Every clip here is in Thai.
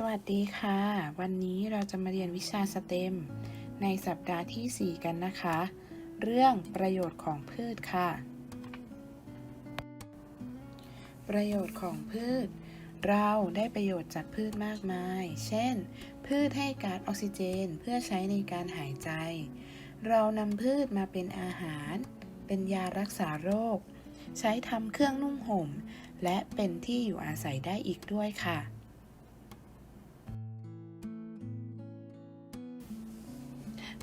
สวัสดีค่ะ วันนี้เราจะมาเรียนวิชาสเต็ม ในสัปดาห์ที่ 4 กันนะคะ เรื่องประโยชน์ของพืชค่ะ ประโยชน์ของพืช เราได้ประโยชน์จากพืชมากมาย เช่น พืชให้ก๊าซออกซิเจนเพื่อใช้ในการหายใจ เรานำพืชมาเป็นอาหาร เป็นยารักษาโรค ใช้ทำเครื่องนุ่งห่ม และเป็นที่อยู่อาศัยได้อีกด้วยค่ะ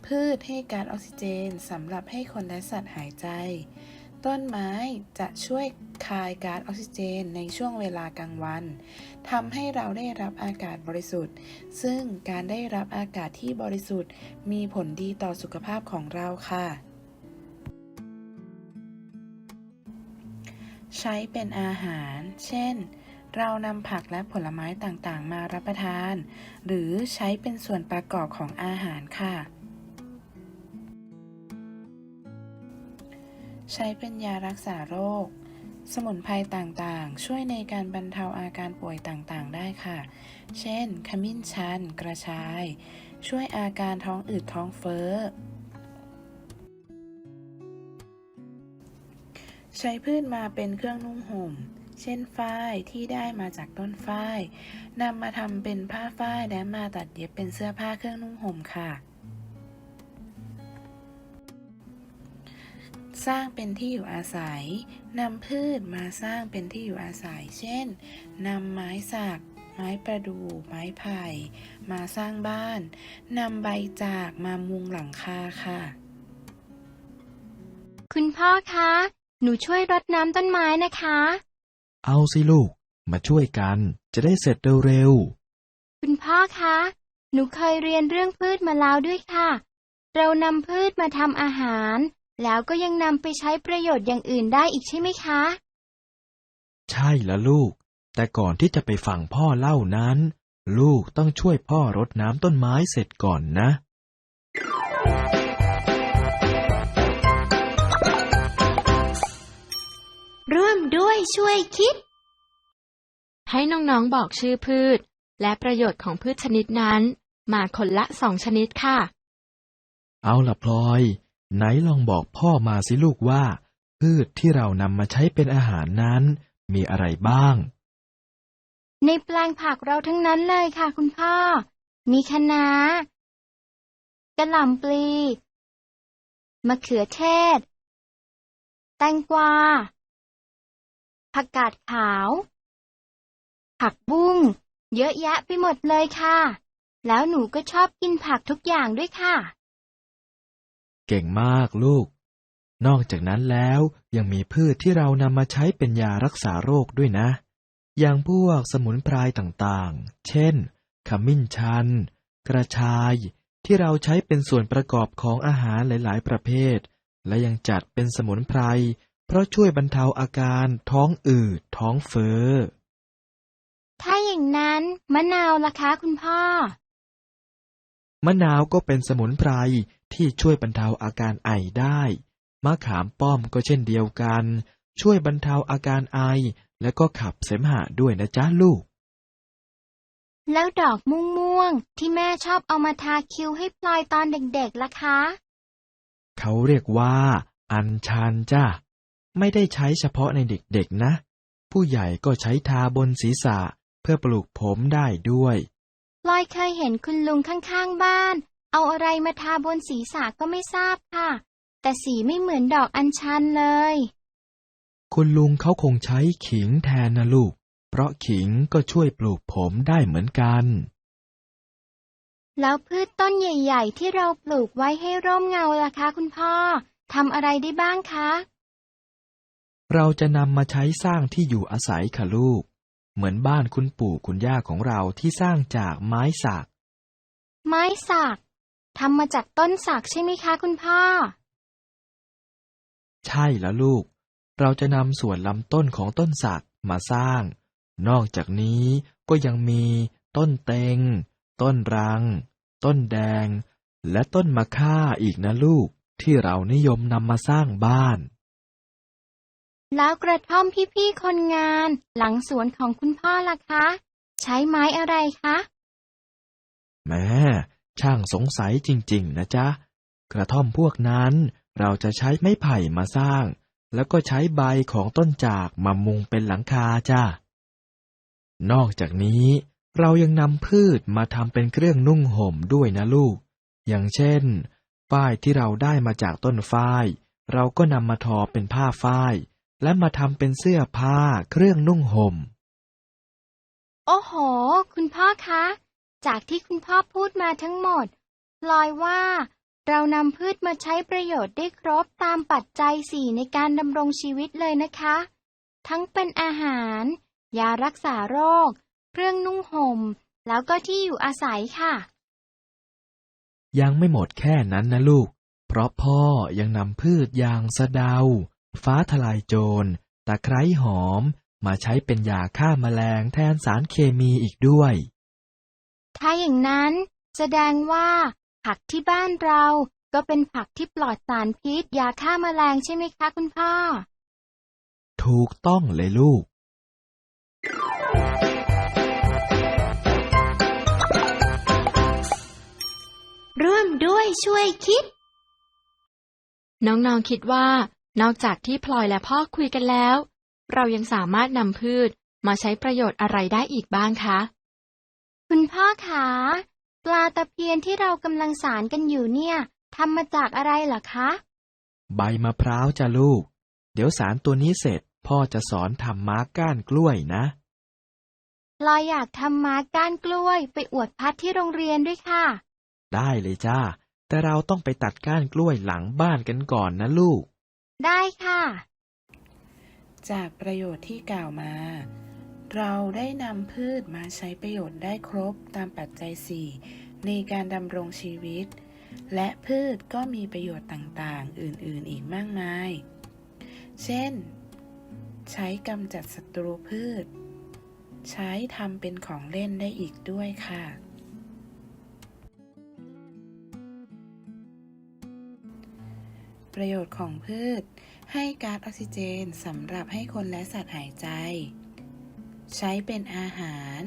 พืชให้ก๊าซออกซิเจนสำหรับให้คนและสัตว์หายใจ ต้นไม้จะช่วยคายก๊าซออกซิเจนในช่วงเวลากลางวันทำให้เราได้รับอากาศบริสุทธิ์ ซึ่งการได้รับอากาศที่บริสุทธิ์ มีผลดีต่อสุขภาพของเราค่ะ ใช้เป็นอาหาร เช่นเรานำผักและผลไม้ต่างๆ มารับประทาน หรือใช้เป็นส่วนประกอบของอาหารค่ะ ใช้เป็นยารักษาโรค สมุนไพรต่างๆ ช่วยในการบรรเทาอาการป่วยต่างๆ ได้ค่ะ เช่น ขมิ้นชัน กระชาย ช่วยอาการท้องอืดท้องเฟ้อ ใช้พืชมาเป็นเครื่องนุ่งห่ม เช่นฝ้ายที่ได้มาจากต้นฝ้ายนำมาทำเป็นผ้าฝ้ายและมาตัดเย็บเป็นเสื้อผ้าเครื่องนุ่งห่มค่ะ สร้างเป็นที่อยู่อาศัยนำพืชมาสร้างเป็นที่อยู่อาศัย เช่นนำไม้สัก ไม้ประดู่ ไม้ไผ่ มาสร้างบ้านนำใบจากมามุงหลังคาค่ะ คุณพ่อคะ หนูช่วยรดน้ำต้นไม้นะคะ เอาสิลูก มาช่วยกันจะได้เสร็จเร็วคุณพ่อคะ หนูเคยเรียนเรื่องพืชมาแล้วด้วยค่ะ เรานำพืชมาทำอาหาร แล้วก็ยังนำไปใช้ประโยชน์อย่างอื่นได้อีกใช่ไหมคะๆใช่ละลูก แต่ก่อนที่จะไปฟังพ่อเล่านั้น ลูกต้องช่วยพ่อรดน้ำต้นไม้เสร็จก่อนนะ ร่วมด้วยช่วยคิด ให้น้องๆบอกชื่อพืช และประโยชน์ของพืชชนิดนั้น มาคนละสองชนิดค่ะ เอาล่ะพลอย ไหนลองบอกพ่อมาสิลูกว่า พืชที่เรานำมาใช้เป็นอาหารนั้น มีอะไรบ้าง ในแปลงผักเราทั้งนั้นเลยค่ะ คุณพ่อ มีคะน้ากระหล่ำปลีมะเขือเทศ แตงกวา ผักกาดขาว ผักบุ้ง เยอะแยะไปหมดเลยค่ะ แล้วหนูก็ชอบกินผักทุกอย่างด้วยค่ะ เก่งมากลูก นอกจากนั้นแล้วยังมีพืชที่เรานำมาใช้เป็นยารักษาโรคด้วยนะ อย่างพวกสมุนไพรต่างๆ เช่น ขมิ้นชัน กระชาย ที่เราใช้เป็นส่วนประกอบของอาหารหลายๆ ประเภท และยังจัดเป็นสมุนไพร เพราะช่วยบรรเทาอาการท้องอืด ท้องเฟ้อ ถ้าอย่างนั้นมะนาวล่ะคะคุณพ่อ มะนาวก็เป็นสมุนไพรที่ช่วยบรรเทาอาการไอได้ มะขามป้อมก็เช่นเดียวกัน ช่วยบรรเทาอาการไอและก็ขับเสมหะด้วยนะจ๊ะลูก แล้วดอกม่วงม่วงๆที่แม่ชอบเอามาทาคิ้วให้พลอยตอนเด็กๆล่ะคะ เขาเรียกว่า อัญชันจ้ะ ไม่ได้ใช้เฉพาะในเด็กๆนะ ผู้ใหญ่ก็ใช้ทาบนศีรษะเพื่อปลูกผมได้ด้วย พลอยเคยเห็นคุณลุงข้างๆบ้าน เอาอะไรมาทาบนศีรษะก็ไม่ทราบค่ะ แต่สีไม่เหมือนดอกอัญชันเลย คุณลุงเขาคงใช้ขิงแทนนะลูก เพราะขิงก็ช่วยปลูกผมได้เหมือนกัน แล้วพืชต้นใหญ่ ๆ ที่เราปลูกไว้ให้ร่มเงาล่ะคะคุณพ่อทำอะไรได้บ้างคะ เราจะนำมาใช้สร้างที่อยู่อาศัยค่ะลูก เหมือนบ้านคุณปู่คุณย่าของเราที่สร้างจากไม้สัก ไม้สักทำมาจากต้นสักใช่ไหมคะคุณพ่อ ใช่แล้วลูก เราจะนำส่วนลำต้นของต้นสักมาสร้าง นอกจากนี้ก็ยังมีต้นเต็งต้นรัง ต้นแดง และต้นมะค่าอีกนะลูกที่เรานิยมนำมาสร้างบ้าน แล้วกระท่อมพี่ๆคนงานหลังสวนของคุณพ่อล่ะคะ ใช้ไม้อะไรคะแม่ช่างสงสัยจริง ๆ นะจ๊ะ กระท่อมพวกนั้น เราจะใช้ไม้ไผ่มาสร้าง แล้วก็ใช้ใบของต้นจากมามุงเป็นหลังคาจ้านอกจากนี้ เรายังนำพืชมาทำเป็นเครื่องนุ่งห่มด้วยนะลูก อย่างเช่นฝ้ายที่เราได้มาจากต้นฝ้าย เราก็นำมาทอเป็นผ้าฝ้าย และมาทำเป็นเสื้อผ้าเครื่องนุ่งห่ม โอ้โห คุณพ่อคะ จากที่คุณพ่อพูดมาทั้งหมดพลอยว่าเรานำพืชมาใช้ประโยชน์ได้ครบตามปัจจัยสี่ในการดำรงชีวิตเลยนะคะ ทั้งเป็นอาหาร ยารักษาโรค เครื่องนุ่งห่ม แล้วก็ที่อยู่อาศัยค่ะ ยังไม่หมดแค่นั้นนะลูก เพราะพ่อยังนำพืชอย่างสะเดา ฟ้าทลายโจร ตะไคร้หอม มาใช้เป็นยาฆ่าแมลงแทนสารเคมีอีกด้วย ถ้าอย่างนั้น แสดงว่า ผักที่บ้านเราก็เป็นผักที่ปลอดสารพิษยาฆ่าแมลงใช่ไหมคะคุณพ่อ ถูกต้องเลยลูกร่วมด้วยช่วยคิด น้องๆคิดว่า นอกจากที่พลอยและพ่อคุยกันแล้ว เรายังสามารถนำพืชมาใช้ประโยชน์อะไรได้อีกบ้างคะ คุณพ่อขาปลาตะเพียนที่เรากำลังสารกันอยู่เนี่ยทำมาจากอะไรเหรอคะ ใบมะพร้าวจ้ะลูก เดี๋ยวสารตัวนี้เสร็จพ่อจะสอนทำม้าก้านกล้วยนะเราอยากทำม้าก้านกล้วยไปอวดพัดที่โรงเรียนด้วยค่ะ ได้เลยจ้า แต่เราต้องไปตัดก้านกล้วยหลังบ้านกันก่อนนะลูก ได้ค่ะ จากประโยชน์ที่กล่าวมา เราได้นำพืชมาใช้ประโยชน์ได้ครบตามปัจจัย 4 ในการดำรงชีวิต และพืชก็มีประโยชน์ต่างๆ อื่นๆ อีกมากมาย เช่น ใช้กำจัดศัตรูพืช ใช้ทำเป็นของเล่นได้อีกด้วยค่ะ ประโยชน์ของพืช ให้ก๊าซออกซิเจนสำหรับให้คนและสัตว์หายใจ ใช้เป็นอาหาร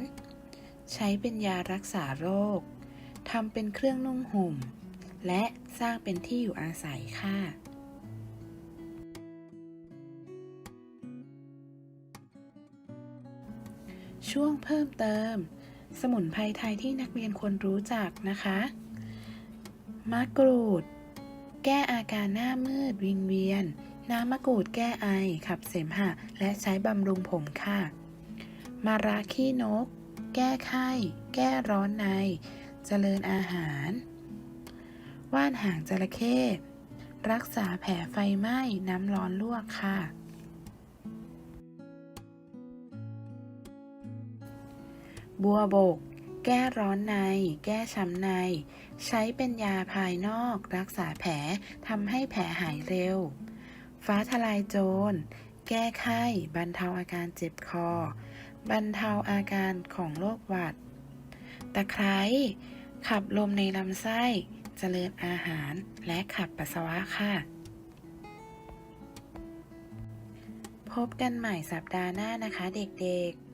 ใช้เป็นยารักษาโรคทำเป็นเครื่องนุ่งห่ม และสร้างเป็นที่อยู่อาศัยค่ะช่วงเพิ่มเติม สมุนไพรไทยที่นักเรียนควรรู้จักนะคะ มะกรูด แก้อาการหน้ามืดวิงเวียน น้ำมะกรูดแก้ไอ ขับเสมหะ และใช้บำรุงผมค่ะ มาราขี้นก แก้ไข้ แก้ร้อนใน เจริญอาหาร ว่านหางจระเข้ รักษาแผลไฟไหม้ น้ำร้อนลวกค่ะ บัวบก แก้ร้อนใน แก้ช้ำใน ใช้เป็นยาภายนอก รักษาแผลทำให้แผลหายเร็ว ฟ้าทลายโจร แก้ไข้ บรรเทาอาการเจ็บคอ บรรเทาอาการของโรคหวัด ตะไคร้ขับลมในลำไส้เจริญอาหารและขับปัสสาวะค่ะ พบกันใหม่สัปดาห์หน้านะคะเด็กๆ